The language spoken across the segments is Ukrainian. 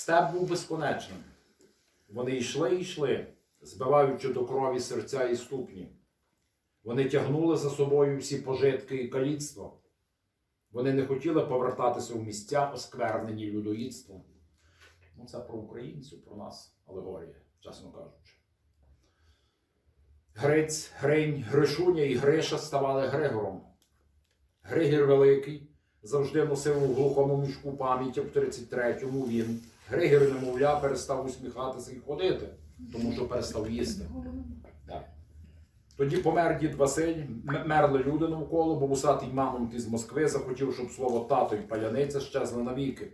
Степ був безконечним. Вони йшли і йшли, збиваючи до крові серця і ступні. Вони тягнули за собою всі пожитки і каліцтво. Вони не хотіли повертатися у місця, осквернені людоїдством. Ну, це про українців, про нас алегорія, чесно кажучи. Гриць, Гринь, Гришуня і Гриша ставали Григором. Григір Великий завжди носив у глухому мішку пам'яті в 33-му він. Григір, немовля, перестав усміхатися і ходити, тому що перестав їсти. Тоді помер дід Василь, мерли люди навколо, бо вусатий мамонт із Москви захотів, щоб слово тато і паляниця щезли навіки,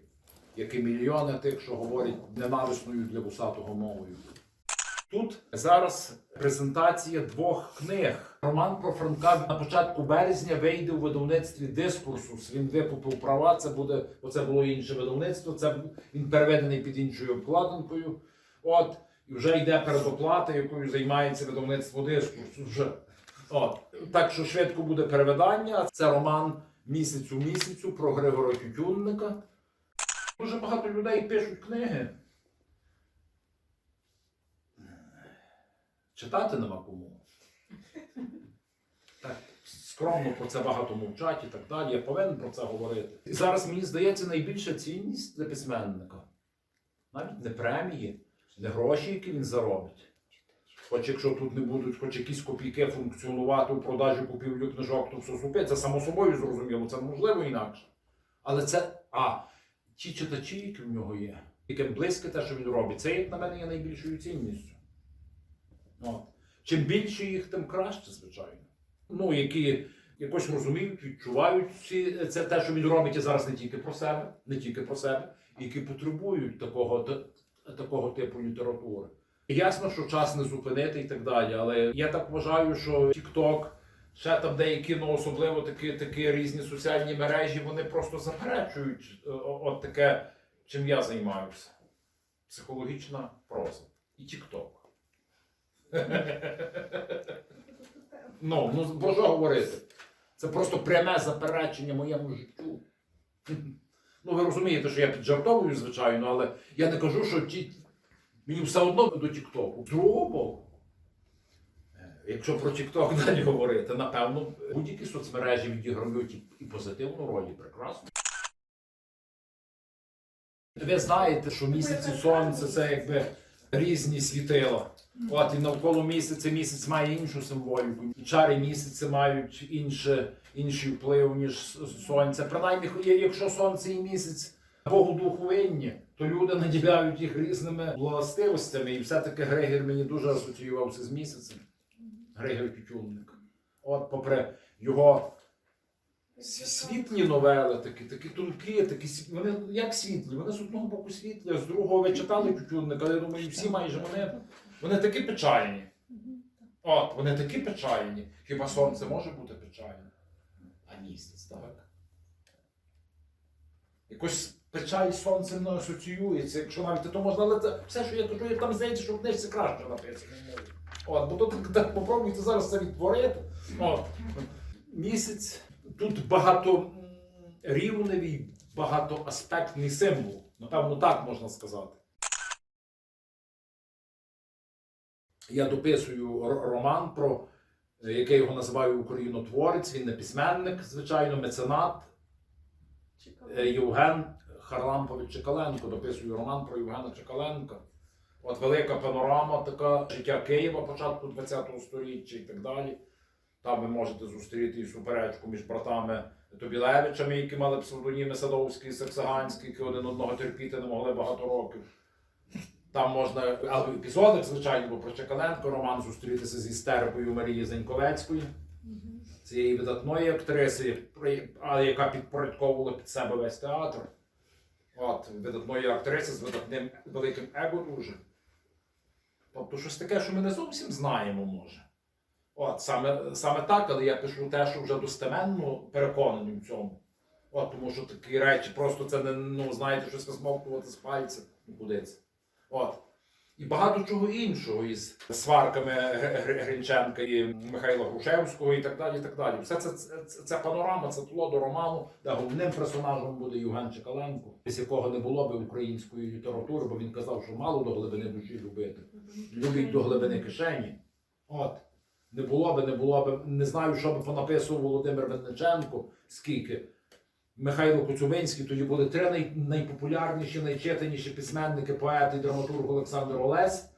як і мільйони тих, що говорять ненависною для вусатого мовою. Тут зараз презентація двох книг. Роман про Франка на початку березня вийде у видавництві дискурсус. Він викупив права. Це буде, оце було інше видавництво. Це він переведений під іншою обкладинкою. От і вже йде передоплата, якою займається видавництво дискурсу. Вже от так що швидко буде переведення. Це роман місяць у місяцю про Григора Тютюнника. Дуже багато людей пишуть книги. Читати нема кому. Так, скромно про це багато мовчать і так далі. Я повинен про це говорити. І зараз мені здається найбільша цінність для письменника. Навіть не премії, не гроші, які він заробить. Хоч якщо тут не будуть хоч якісь копійки функціонувати у продажі купівлю книжок, то все супить. Це само собою зрозуміло, це неможливо інакше. Але це, а, ті читачі, які в нього є, яким близьке те, що він робить, це, як на мене, є найбільшою цінністю. От. Чим більше їх, тим краще, звичайно. Ну, які якось розуміють, відчувають всі, це те, що він робить і зараз не тільки про себе, не тільки про себе, які потребують такого, такого типу літератури. Ясно, що час не зупинити і так далі, але я так вважаю, що TikTok, ще там деякі, ну особливо такі, такі різні соціальні мережі, вони просто заперечують е, от таке, чим я займаюся. Психологічна проза і TikTok. Ну, ну про що говорити? Це просто пряме заперечення моєму життю. Ну, ви розумієте, що я піджартовую, звичайно, але я не кажу, що ті... мені все одно до Тіктоку. Другого боку. е, Якщо про Тікток далі говорити, напевно, будь-які соцмережі відіграють і- позитивну роль, і прекрасно. Ви знаєте, що місяць і сонце це якби різні світила. От і навколо місяця місяць має іншу символіку. Чари місяця мають інше, інший вплив, ніж сонце. Принаймні, якщо сонце і місяць Богу духу винні, то люди наділяють їх різними властивостями. І все-таки Григір мені дуже асоціювався з місяцем. Григір Тютюнник. От, попри його с- світлі новели, такі, такі тонкі, такі вони як світлі. Вони з одного боку світлі, а з другого ви читали Тютюнника, але я думаю, всі майже вони, вони такі печальні. От, вони такі печальні. Хіба сонце може бути печальним? А місяць, так. Якось печаль з сонцем не асоціюється, якщо навіть то можна, але це все, що я кажу, я там здається, що в книжці краще написано. От, бо то так, так попробуйте зараз це відтворити. От. Місяць тут багато рівневий, багатоаспектний символ. Напевно, так можна сказати. Я дописую роман про е, який його називаю українотворець. Він не письменник, звичайно, меценат е, Євген Харлампович Чекаленко. Дописую роман про Євгена Чекаленка. От велика панорама така життя Києва початку ХХ століття і так далі. Там ви можете зустріти і суперечку між братами Тобілевичами, які мали псевдоніми Садовський і Саксаганський, які один одного терпіти не могли багато років. Там можна, в звичайно, бо про Чекаленко роман зустрітися з істерикою Марії Зеньковецької, цієї видатної актриси, яка підпорядковувала під себе весь театр. От, видатної актриси з видатним великим его дуже. Тобто щось таке, що ми не зовсім знаємо, може. От, саме, саме так, але я пишу те, що вже достеменно переконаний в цьому. От, тому що такі речі, просто це не, ну, знаєте, щось висмоктувати з пальця. Куди це? От. І багато чого іншого із сварками Гр- Гр- Гринченка і Михайла Грушевського і так далі. І так далі. Все це, це, це, панорама, це тло до роману, де головним персонажем буде Євген Чекаленко, без якого не було би української літератури, бо він казав, що мало до глибини душі любити. Любить до глибини кишені. От. Не було би, не було би. Не знаю, що би понаписував Володимир Винниченко, скільки. Михайло Коцюбинський, тоді були три най, найпопулярніші, найчитаніші письменники, поет і драматург Олександр Олесь.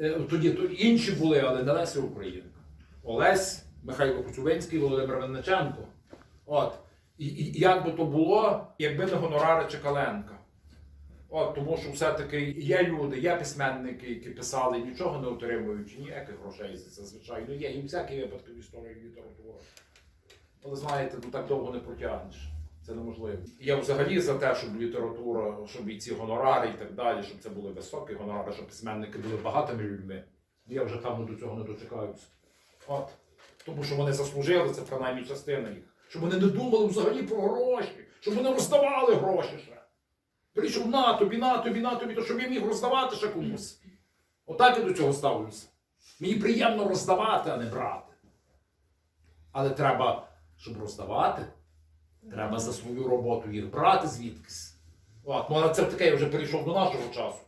Е, Тоді то інші були, але не Леся Українка. Олесь, Михайло Коцюбинський, Володимир Винниченко. От. І, і як би то було, якби не гонорари Чекаленка. От, тому що все-таки є люди, є письменники, які писали, нічого не отримуючи, ніяких грошей за це, звичайно, є. І всякі випадки в історії літератури. Але знаєте, ну так довго не протягнеш. Це неможливо. Я взагалі за те, щоб література, щоб і ці гонорари і так далі, щоб це були високі гонорари, щоб письменники були багатими людьми. Я вже там до цього не дочекаюся. От. Тому що вони заслужили, це принаймні частина їх. Щоб вони не думали взагалі про гроші, щоб вони роздавали гроші ще. Прийшов на тобі, на тобі, на тобі, то щоб я міг роздавати ще комусь. Отак я до цього ставлюся. Мені приємно роздавати, а не брати. Але треба, щоб роздавати, треба за свою роботу їх брати звідкись. От, ну, це таке я вже перейшов до нашого часу.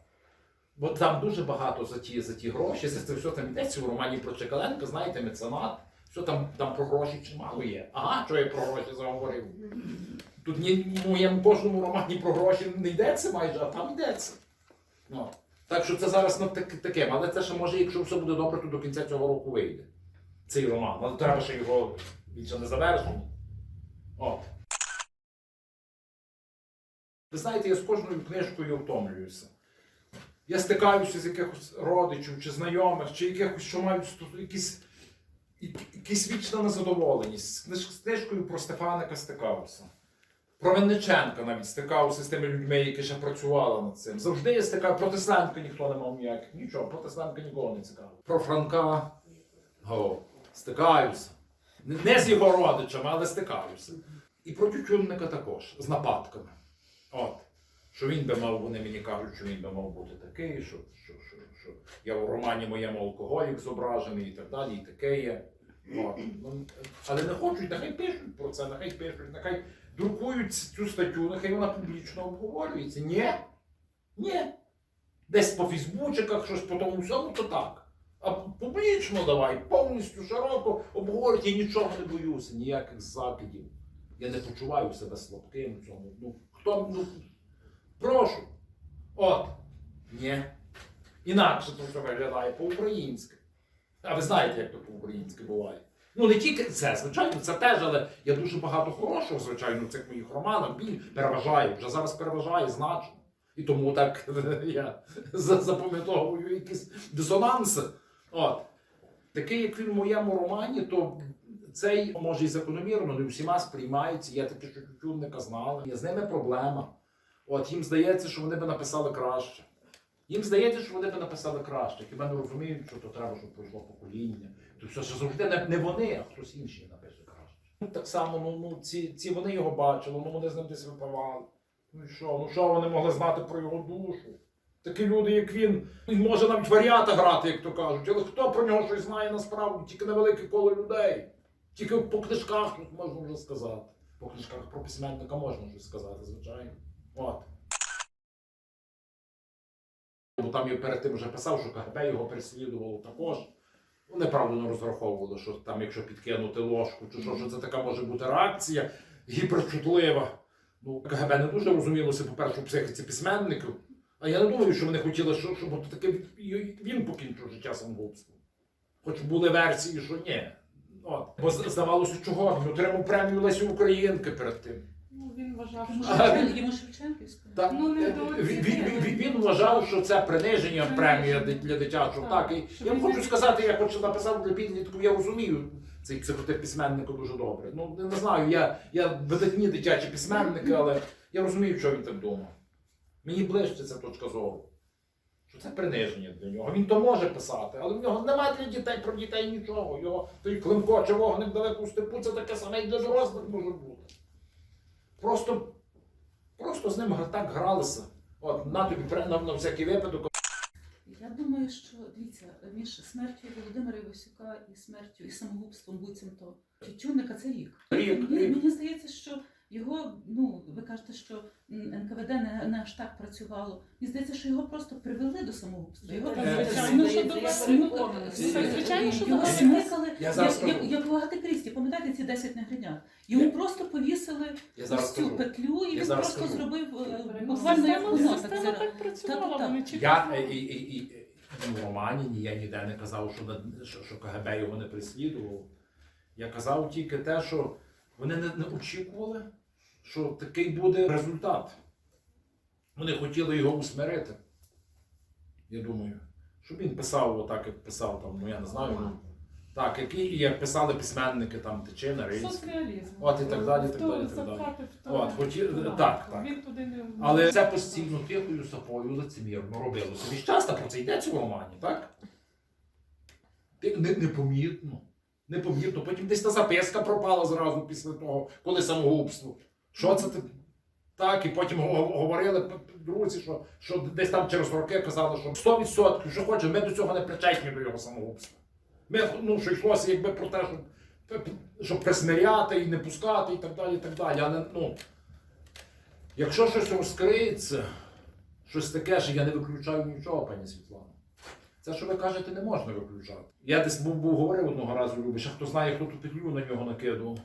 Бо там дуже багато за ті, за ті гроші, за це все там йдеться в романі про Чекаленка, знаєте, меценат. Що там, там про гроші чимало є. Ага, що я про гроші заговорив. Тут ні, в моєму кожному романі про гроші не йдеться майже, а там йдеться. Ну. Так що це зараз ну, так, таке, але це ще може, якщо все буде добре, то до кінця цього року вийде. Цей роман. Але треба ще його він ще не завершений. От. Ви знаєте, я з кожною книжкою втомлююся. Я стикаюся з якихось родичів чи знайомих, чи якихось, що мають якісь, якісь вічна незадоволеність. З книжкою про Стефаника стикався. Про Винниченка навіть стикався з тими людьми, які ще працювали над цим. Завжди я стикав. Про Тесленка ніхто не мав ніяких. Нічого, про Тесленка нікого не цікавив. Про Франка о, стикаюся. Не з його родичами, але стикаюся. І про Тютюнника також, з нападками. От. Що він би мав, вони мені кажуть, що він би мав бути такий, що, що, що, що я в романі моєму алкоголік зображений і так далі, і таке є. От. Ну, але не хочуть, нехай пишуть про це, нехай пишуть, нехай друкують цю статтю, нехай вона публічно обговорюється. Ні. Ні. Десь по фейсбучиках, щось по тому всьому, то так. А публічно давай, повністю широко обговорюйте, я нічого не боюся, ніяких закидів. Я не почуваю себе слабким в цьому. Ну, хто, ну, прошу. От. Ні. Інакше то все виглядає по-українськи. А ви знаєте, як то по-українськи буває. Ну, не тільки це, звичайно, це теж, але є дуже багато хорошого, звичайно, цих моїх романах. Біль переважає, вже зараз переважає значно. І тому так я запам'ятовую якісь дисонанси. От. Такий, як він в моєму романі, то цей може і закономірно, не всіма сприймається. Є такі, що Тютюнника знали. Є з ними проблема. От їм здається, що вони би написали краще. Їм здається, що вони би написали краще. Хіба не розуміють, що то треба, щоб пройшло покоління. То все що завжди не, не вони, а хтось інший напише краще. Ну, так само, ну, ну ці, ці вони його бачили, ну вони з ним десь випивали. Ну і що? Ну що вони могли знати про його душу? Такі люди, як він, він може навіть варіата грати, як то кажуть, але хто про нього щось знає насправді? Тільки невелике коло людей. Тільки по книжках можна вже сказати. По книжках про письменника можна щось сказати, звичайно. От. Бо там я перед тим вже писав, що КГБ його переслідувало також. Вони правда не розраховували, що там, якщо підкинути ложку, чи що, що це така може бути реакція гіперчутлива. Ну, КГБ не дуже розумілося, по-перше, у психіці письменників. А я не думаю, що вони хотіли, що- щоб таке він покінчив життя самогубством. Хоч були версії, що ні. От. Бо здавалося, чого він отримав премію Лесі Українки перед тим. Ну, він вважав, що А, він- Йому Шевченківську. Так, Ну, не до він, він, він, він вважав, що це приниження премія для- для дитячого. Так, Так, і я вам хочу сказати, я хочу написав для підлітків, я розумію цей психотип письменника дуже добре. Ну не, не знаю, я, я видатні дитячі письменники, але я розумію, що він так думав. Мені ближче ця точка зору. Що це приниження для нього. Він то може писати, але в нього немає для дітей про дітей нічого. Його той климко чи вогник далеко в степу, це таке саме і для дорослих може бути. Просто, просто з ним так гралися. От, на тобі на, на всякий випадок. Я думаю, що дивіться, між смертю Володимира Івасюка і смертю і самогубством буцімто Тютюнника це рік. Рік, Мені, рік. мені здається, що його, ну ви кажете, що НКВД не, не аж так працювало. Мені здається, що його просто привели до самогубства. Його звичайно, що звичайно, що Його його смикали. смикали. Я зараз Як, як, в Агати Крісті, пам'ятаєте ці 10 негринят? Йому Я- просто повісили Я ось цю скажу. петлю, і Я він зараз просто скажу. зробив е, буквально як воно. Так, система так працювала, Та-та-та. вони чітко Я знали. і, і, і, і, в романі ні, я ніде не казав, що, над- що, що КГБ його не переслідував. Я казав тільки те, що вони не, не очікували, що такий буде результат. Вони хотіли його усмирити. Я думаю. Щоб він писав отак, як писав там, ну я не знаю. Ну, так, які, як писали письменники там Тичина, Рильський. От і так далі, і так далі, так далі. От, хоті- так, так. Він туди не Але це постійно тихою сапою лицемірно робилося. Весь час так про це йдеться в романі, так? Непомітно. Непомітно. Потім десь та записка пропала зразу після того, коли самогубство. Що це ти? Так, і потім говорили друзі, що, що десь там через роки казали, що 100%, що хоче, ми до цього не причетні до його самогубства. Ми, ну, що йшлося якби про те, щоб, щоб присмиряти і не пускати, і так далі, і так далі. Але, ну, Якщо щось розкриється, щось таке, що я не виключаю нічого, пані Світлана. Це, що ви кажете, не можна виключати. Я десь був, був говорив одного разу, Любиш, а хто знає, хто ту петлю на нього накидував.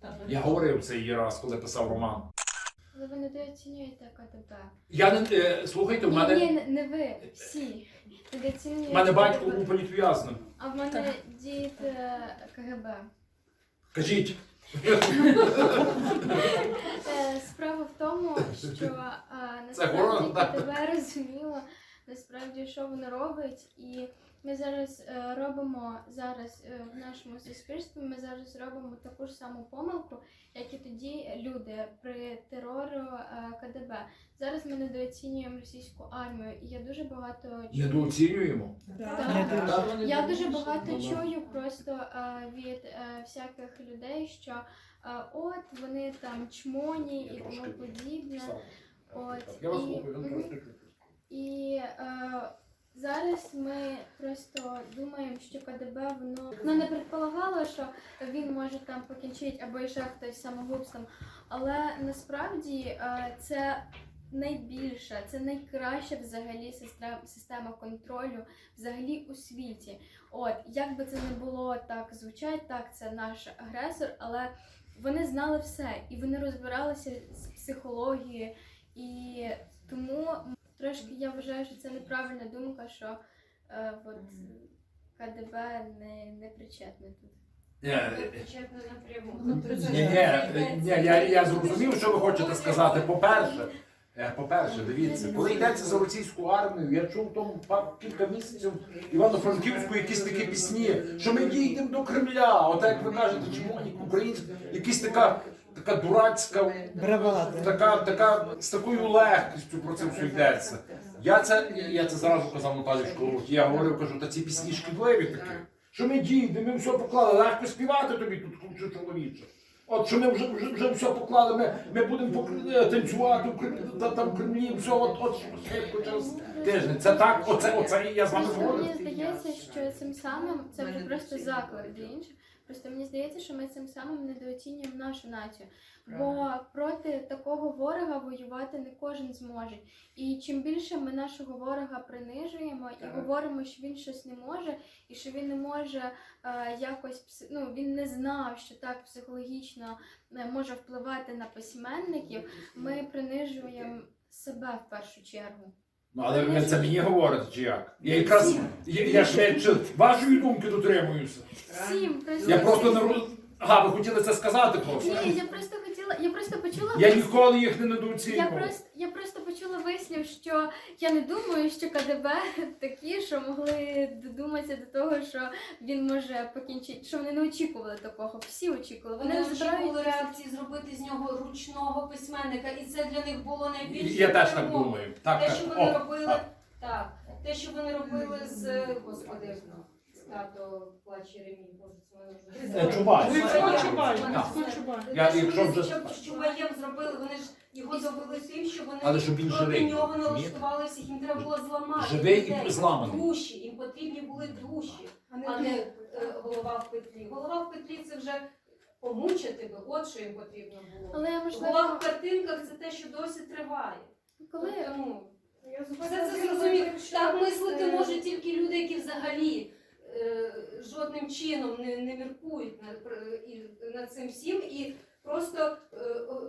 Так, Я говорив це її раз, коли писав роман. Але ви недооцінюєте КДБ. Я не е, слухайте, в Ні, мене, ні, не ви, всі. Недооцінюєте в мене батько був політв'язним. А в мене дід е, КГБ. Кажіть, Е, Справа в тому, що е, Це город, насправді так. КДБ розуміло насправді, що воно робить, і ми зараз е, робимо зараз е, в нашому суспільстві. Ми зараз робимо таку ж саму помилку, як і тоді люди при терору е, КДБ. Зараз ми недооцінюємо російську армію, і я дуже багато чую- недооцінюємо. Так. Вони Я дуже багато да. чую просто е, від е, всяких людей, що е, от вони там чмоні і тому подібне. От, Я вас і- слухаю, мгм. І е, зараз ми просто думаємо, що КДБ воно ну, не предполагало, що він може там покінчити або ще хтось самогубством. Але насправді е, це найбільша, це найкраща взагалі система, контролю взагалі у світі. От як би це не було так звучать, так це наш агресор, але вони знали все і вони розбиралися з психологією, і тому трошки я вважаю, що це неправильна думка, що е, от КДБ не, не причетне тут. Ні, е, напряму. Ну, то це- Ні, ні, ні, я, я зрозумів, що ви хочете сказати. По-перше, е, по-перше, дивіться, коли йдеться за російську армію, я чув тому па- кілька місяців Івано-Франківську якісь такі пісні, що ми дійдемо до Кремля. От як ви кажете, чому українська, якісь така, така дурацька, Бравада. така, така з такою легкістю про це все йдеться. Я це, я це зразу казав Наталі Школовці. Я говорив, кажу, та ці пісні шкідливі такі. Що ми дійдемо, ми все поклали, легко співати тобі тут хлопче чоловіче. От що ми вже, вже, вже все поклали, ми, ми будемо е, танцювати в Кремлі, та, там в Кремлі, все, от, от швидко через тиждень. Це так, оце, оце, я з вами Просто мені здається, що цим самим це вже просто заклик для інших. Просто мені здається, що ми цим самим недооцінюємо нашу націю. Бо проти такого ворога воювати не кожен зможе. І чим більше ми нашого ворога принижуємо і говоримо, що він щось не може, і що він не може е, якось ну, він не знав, що так психологічно е, може впливати на письменників, ми принижуємо себе в першу чергу. Ну, але ви це мені говорите, чи як? Я якраз, я, я швидше вашої думки дотримуюся. Всім просто Я просто не роз... Ага, ви хотіли це сказати просто. Ні, я просто хотіла, я просто почула Я ніколи їх не я недооцінював. просто, я просто почула вислів, що я не думаю, що КДБ такі, що могли додуматися до того, що він може покінчити, що вони не очікували такого. Всі очікували. Вони Вони розбирають очікували реакції зробити з нього ручного письменника, і це для них було найбільше. Я теж так думаю. Так, Те, так. що вони О, робили, так. так, те, що вони робили з господи, тато плач Єремій, боже, це мене Е. Чубай. Чубай, Чубай. Чубай, Це- Чубай. Я- якщо вони вже- з з Чубаєм зробили, вони ж його довели тим, що вони Але щоб він проти живий. нього розумієте? налаштували їм треба було зламати. Живий і людей. зламаний. Душі, їм потрібні були душі, а не е, голова в петлі. Голова в петлі це вже помучити би, от що їм потрібно було. Але Голова можливо, в картинках це те, що досі триває. коли Тому Я все це зрозуміло. Так мислити можуть тільки люди, які взагалі е, жодним чином не, не міркують над, пр- над цим всім і просто е,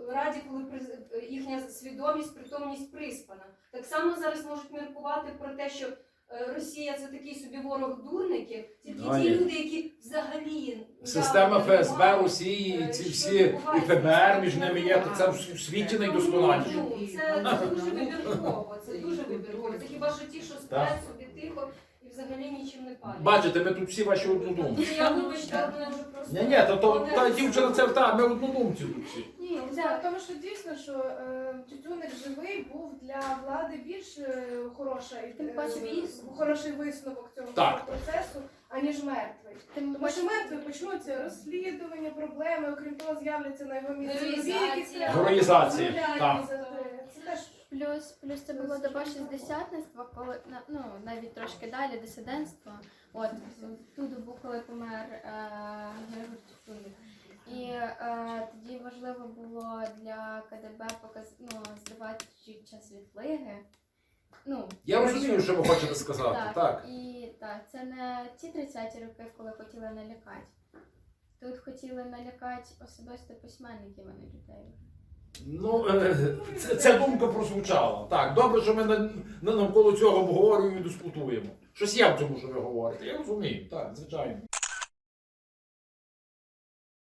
раді, коли приз- е, їхня свідомість, притомність приспана. Так само зараз можуть міркувати про те, що е, Росія це такий собі ворог дурників, тільки А, ті люди, які взагалі Система ФСБ Росії, е, ці всі і. ФБР між ними є, то це в світі найдосконаліше. Ну, це, це дуже вибірково, це дуже вибірково. Це хіба що ті, що сплять собі тихо і взагалі нічим не палять. Бачите, ми тут всі ваші однодумці. Я вибачте, але мене вже просто... Ні, ні, то, то та дівчина це та, ми однодумці тут всі. Ні, тому, що дійсно, що е, тютюник живий був для влади більш е, хороша і Тим е, паче вис- хороший висновок цього Так. процесу, аніж мертвий. тим Тому що мертвий почнуться розслідування, проблеми, окрім того, з'являться на його місці які Героїзація. Героїзація, розмовляти так. Це теж Плюс, плюс це було доба шістдесятництва, коли ну навіть трошки далі дисидентство. От ту добу, коли помер е, І е, тоді важливо було для КДБ показ, ну, здавати час відлиги. Ну, Я розумію, що ви хочете сказати. так, Так. І так, це не ті 30-ті роки, коли хотіли налякати. Тут хотіли налякати особисто письменників, а не людей. Ну, е, це, ця думка прозвучала. Так, добре, що ми на, на- навколо цього обговорюємо і дискутуємо. Щось є в цьому, що ви говорите. Я розумію, так, звичайно.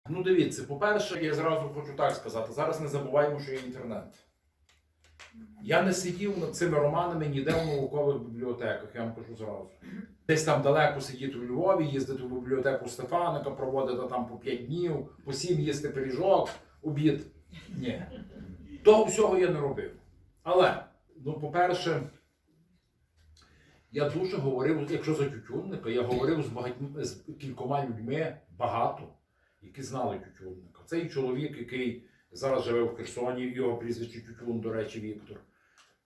Ну, дивіться, по-перше, я зразу хочу так сказати. Зараз не забуваємо, що є інтернет. Я не сидів над цими романами ніде в наукових бібліотеках, я вам кажу зразу. Десь там далеко сидіти у Львові, їздити в бібліотеку Стефаника, проводити там по 5 днів, по 7 їсти пиріжок, обід. Ні. Того всього я не робив. Але, ну, по-перше, я дуже говорив, якщо за тютюнника, я говорив з, багатьма, з кількома людьми багато, які знали тютюнника. Це і чоловік, який зараз живе в Херсоні, його прізвище Тютюн, до речі, Віктор.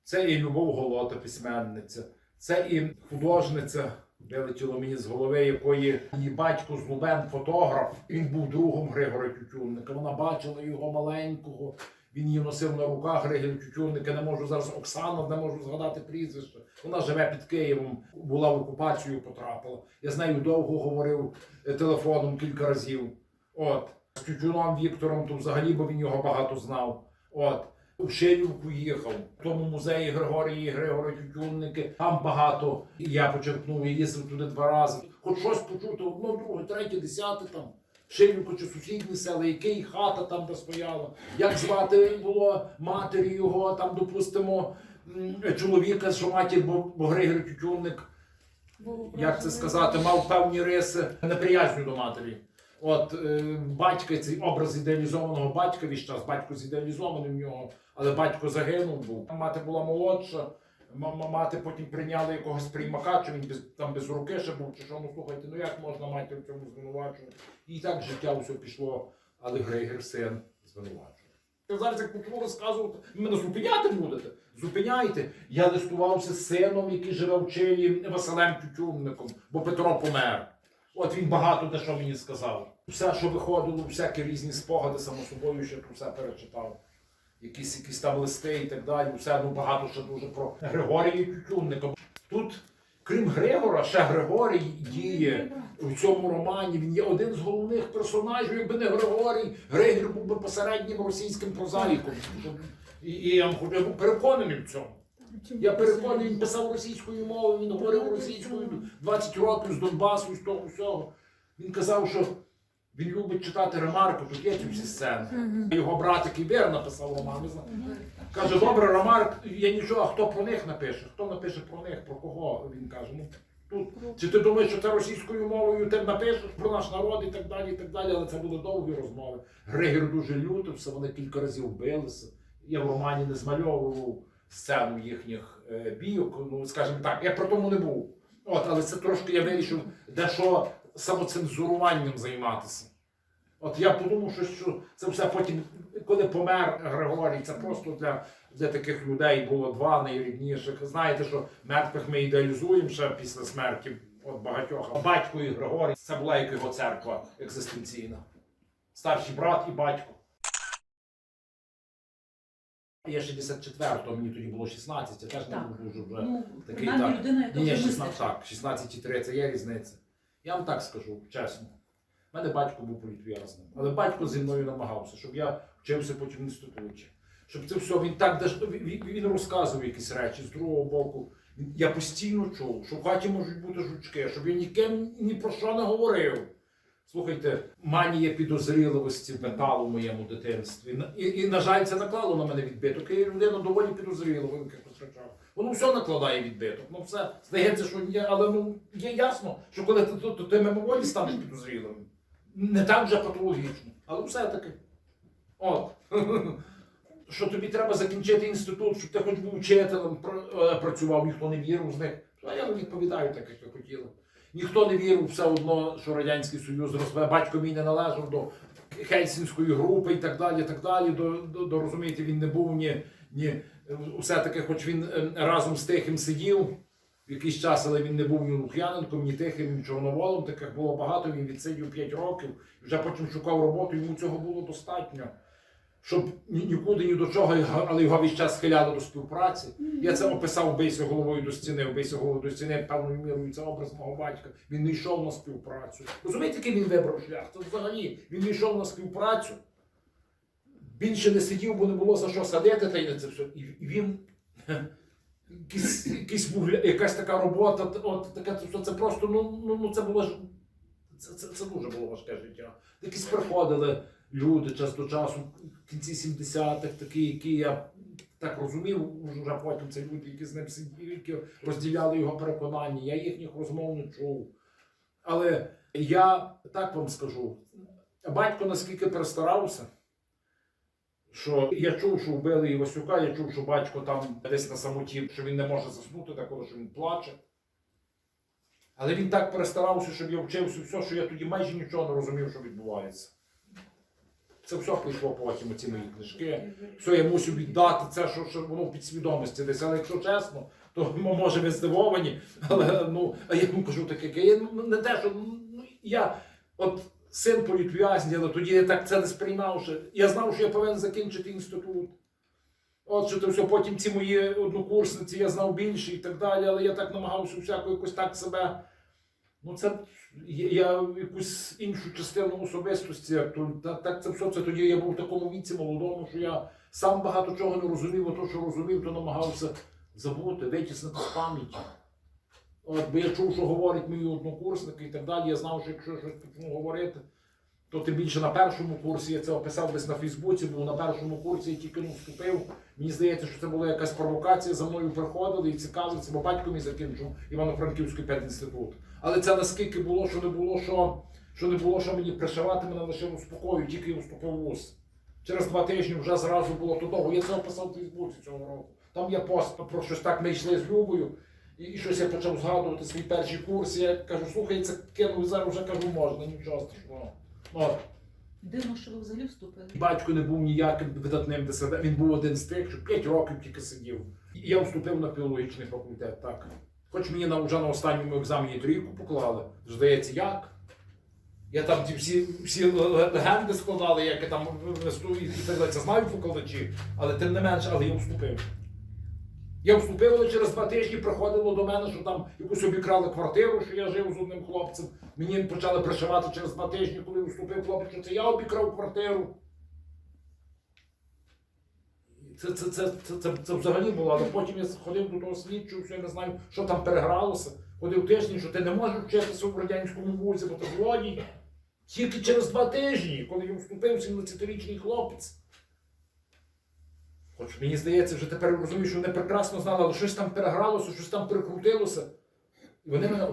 Це і Любов Голота, письменниця, це і художниця, вилетіло мені з голови, якої її батько Злубен, фотограф. Він був другом Григора Тютюнника. Вона бачила його маленького. Він її носив на руках Григоря Тютюнника. Не можу зараз Оксана, не можу згадати прізвище. Вона живе під Києвом, була в окупацію, потрапила. Я з нею довго говорив телефоном кілька разів. От. З Тютюном Віктором, то взагалі, бо він його багато знав. От. У Шилівку їхав, в тому музеї Григорії Григора Тютюнники. Там багато. Я почерпнув, я їздив туди два рази. Хоч щось почути, одно, друге, третє, десяте там. Шилівку чи сусідні села, який хата там де стояла, як звати було матері його, там, допустимо, чоловіка, що матір, бо, бо Григор Тютюнник як це сказати, мав певні риси неприязню до матері. От е, батька, цей образ ідеалізованого батька весь час, батько зідеалізований в нього, але батько загинув був. Мати була молодша, мати потім прийняла якогось приймака, чи він без, там без руки ще був, чи що, ну слухайте, ну як можна матір в цьому звинувачувати? І так життя все пішло, але Грейгер син звинувачує. Зараз як почну розказувати, мене зупиняти будете? Зупиняйте. Я листувався з сином, який живе в Чилі, Василем Тютюнником, бо Петро помер. От він багато де що мені сказав. Все, що виходило, всякі різні спогади, само собою, ще про все перечитав. Якісь, якісь там листи і так далі. Все ну багато ще дуже про Григорія Тютюнника. Тут, крім Григора, ще Григорій діє в цьому романі. Він є один з головних персонажів. Якби не Григорій, Григор був би посереднім російським прозаїком. І, і я переконаний в цьому. Я переконаний, він писав російською мовою, він говорив російською 20 років з Донбасу, з того всього. Він казав, що він любить читати ремарку, тут є ці всі сцени. Його братик Ібер написав роман. Каже, добре, Ремарк, я нічого, а хто про них напише? Хто напише про них, про кого? Він каже, ну тут. Чи ти думаєш, що це російською мовою ти напишеш про наш народ і так далі, і так далі, але це будуть довгі розмови. Григір дуже лютився, вони кілька разів билися. Я в романі не змальовував сцену їхніх е, бійок. Ну, скажімо так, я при тому не був. От, але це трошки я вирішив дещо самоцензуруванням займатися. От я подумав, що, що це все потім, коли помер Григорій, це просто для, для таких людей було два найрідніших. Знаєте, що мертвих ми ідеалізуємо ще після смерті от багатьох. Батько і Григорій це була як його церква екзистенційна. Старший брат і батько. Я 64-го, мені тоді було 16, я теж не Так. був вже. Ну, Такий, принаймні так. людина, яка Ні, ні, вже 16, мислить. так, 16,3, це є різниця. Я вам так скажу, чесно. У мене батько був політв'язним, але батько зі мною намагався, щоб я вчився потім в інституті. Щоб це все, він так деш- він, він розказував якісь речі з другого боку. Він- Я постійно чув, що в хаті можуть бути жучки, щоб я ніким ні про що не говорив. Слухайте, манія підозріливості металу в моєму дитинстві. І, і, на жаль, це наклало на мене відбиток. Я людина доволі підозрілива в якихось речах. Воно все накладає відбиток. Ну все здається, що є, але ну є ясно, що коли ти, то, то ти мимоволі станеш підозрілим. Не так вже патологічно, але все-таки. От. Що тобі треба закінчити інститут, щоб ти хоч був вчителем, е, працював, ніхто не вірив з них. А я відповідаю так, як ви хотіли. Ніхто не вірив все одно, що Радянський Союз розве. Батько мій не належав до Хельсінської групи і так далі. так далі. До, до, до розумієте, він не був ні, ні все-таки, хоч він е, разом з тихим сидів якийсь час, але він не був ні Лук'яненком, ні тихим, ні чорноволом. Таких було багато. Він відсидів 5 років, вже потім шукав роботу, йому цього було достатньо. Щоб нікуди, ні до чого, але його весь час схиляло до співпраці. Я це описав бийся головою до стіни, бийся головою до стіни, певною мірою це образ мого батька. Він не йшов на співпрацю. Розумієте, який він вибрав шлях? Це взагалі він не йшов на співпрацю. Більше не сидів, бо не було за що садити, та й не це все. І, він. Якийсь, якийсь вугля, якась така робота, от таке, це, це просто, ну, ну, ну це було ж. Це, це, це дуже було важке життя. Якісь приходили люди час до часу, в кінці 70-х, такі, які я так розумів, вже потім це люди, які з ним сиділи, які розділяли його переконання. Я їхніх розмов не чув. Але я так вам скажу: батько наскільки перестарався, що я чув, що вбили Івасюка, я чув, що батько там десь на самоті, що він не може заснути, деколи, що він плаче. Але він так перестарався, щоб я вчився все, що я тоді майже нічого не розумів, що відбувається. Це все прийшло потім, ці мої книжки. Все, я мусив віддати це, що, що воно в підсвідомості десь. Але якщо чесно, то може ви здивовані. Але ну, а я вам кажу таке, я ну, не те, що ну, я от син політв'язні, але тоді я так це не сприймав. Що, я знав, що я повинен закінчити інститут. От що то все, потім ці мої однокурсниці, я знав більше і так далі, але я так намагався всяко якось так себе. Ну, це я якусь іншу частину особистості, як то так це все це тоді я був в такому віці молодому, що я сам багато чого не розумів, а то, що розумів, то намагався забути, витіснити з пам'яті. От, бо я чув, що говорять мої однокурсники і так далі. Я знав, що якщо щось почну говорити, то тим більше на першому курсі я це описав десь на Фейсбуці, бо на першому курсі я тільки не вступив. Мені здається, що це була якась провокація, за мною приходили і цікавилися, бо батько мій закінчив Івано-Франківський педінститут. Але це наскільки було, що не було що, що не було, що мені пришивати, мене лишило спокою, тільки я вступив в. Через два тижні вже зразу було то довго. Я це описав в Фейсбуці цього року. Там є пост про щось так ми йшли з Любою. І, і щось я почав згадувати свій перший курс. Я кажу, слухай, це кинув зараз вже кажу, можна, нічого страшного. От. Дивно, що ви взагалі вступили. Батько не був ніяким видатним ДСД, він був один з тих, що 5 років тільки сидів. І я вступив на філологічний факультет, так. Хоч мені на, вже на останньому екзамені трійку поклали, здається, як? Я там ті всі, всі легенди складали, як я там і так далі. Це знаю викладачі, але тим не менше, але я вступив. Я вступив, але через два тижні приходило до мене, що там якусь обікрали квартиру, що я жив з одним хлопцем. Мені почали пришивати через два тижні, коли вступив хлопець, що це я обікрав квартиру. Це, це, це, це, це, це взагалі було, але потім я ходив до того слідчого, що я не знаю, що там перегралося. Ходив тиждень, що ти не можеш вчитися в радянському вузі, бо ти злодій. Тільки через два тижні, коли він вступив 17-річний хлопець. Хоч мені здається, вже тепер розумію, що вони прекрасно знали, але щось там перегралося, щось там перекрутилося. І вони мене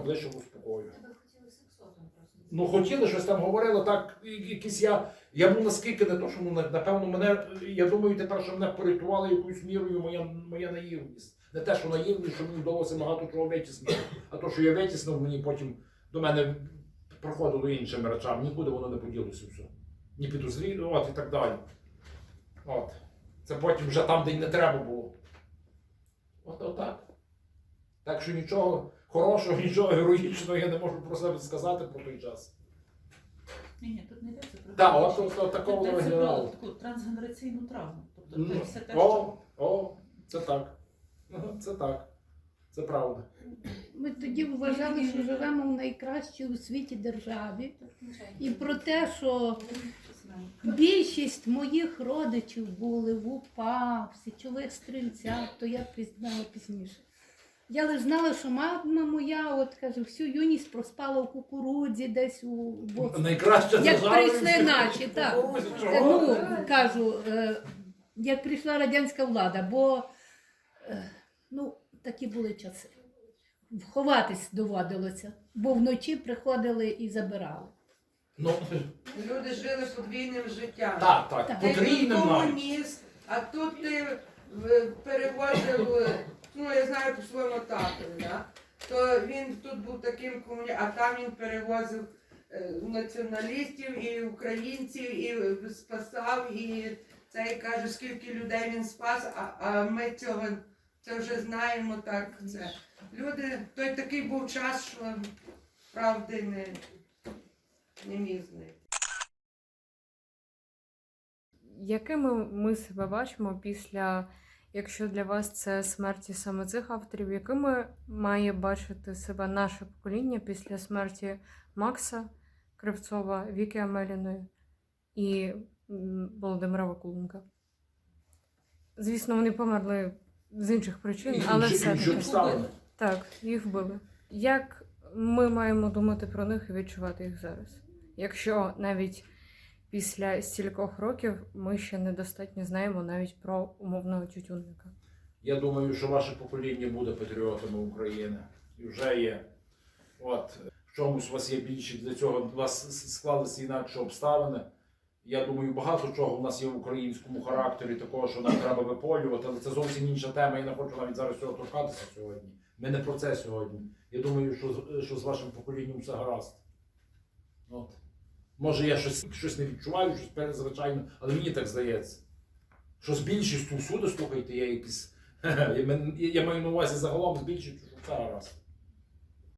сексотом просто. Ну, хотіли щось там говорили, так, якісь я. Я був наскільки не то, що ну, напевно, мене. Я думаю, тепер, що мене порятувала якоюсь мірою моя, моя наївність. Не те, що наївний, що мені вдалося багато чого витіснити, а то, що я витіснив, мені потім до мене проходило іншими речами. Нікуди воно не поділося все. Ні підозріло, от і так далі. От. Це потім вже там, де й не треба було. От отак. Так що нічого хорошого, нічого героїчного я не можу про себе сказати про той час. Ні, ні, тут не йдеться про Так, от, от, от такого Тут йдеться про виглядало. таку трансгенераційну травму. Тобто Ну, це все те, що О, о, це так. Це так. Це правда. Ми тоді вважали, що живемо в найкращій у світі державі. І про те, що більшість моїх родичів були в УПА, в січових стрільцях, то я пізнала пізніше. Я лише знала, що мама моя, от каже, всю юність проспала в кукурудзі десь у боці. Найкраще Як прийшли наші, так. Е? Ну, кажу, е, як прийшла радянська влада, бо е, ну, такі були часи. Ховатись доводилося, бо вночі приходили і забирали. Ну, Люди жили подвійним життям. так, так, Так. Ти тут потрійним комуніст, а тут ти е, перевозив, е, ну я знаю по своєму татові, да? то він тут був таким комуністом, а там він перевозив е, націоналістів і українців, і е, спасав, і це і каже, скільки людей він спас, а, а ми цього це вже знаємо так. Це. Люди, той такий був час, що правди не, не міг знайти. Якими ми себе бачимо після, якщо для вас це смерті саме цих авторів, якими має бачити себе наше покоління після смерті Макса Кривцова, Віки Амеліної і Володимира Вакуленка? Звісно, вони померли з інших причин, але все таки. Так, їх вбили. Як ми маємо думати про них і відчувати їх зараз? Якщо навіть після стількох років ми ще недостатньо знаємо навіть про умовного тютюнника. Я думаю, що ваше покоління буде патріотами України. І вже є. От, в чомусь у вас є більше для цього, у вас склалися інакші обставини. Я думаю, багато чого в нас є в українському характері, такого, що нам треба виполювати, але це зовсім інша тема. Я не хочу навіть зараз цього торкатися сьогодні. Ми не про це сьогодні. Я думаю, що, що з вашим поколінням все гаразд. От. Може, я щось, щось не відчуваю, щось перезвичайно, але мені так здається. Що з більшістю всюди, слухайте, я якісь. Я, маю на увазі загалом з більшістю, що гаразд.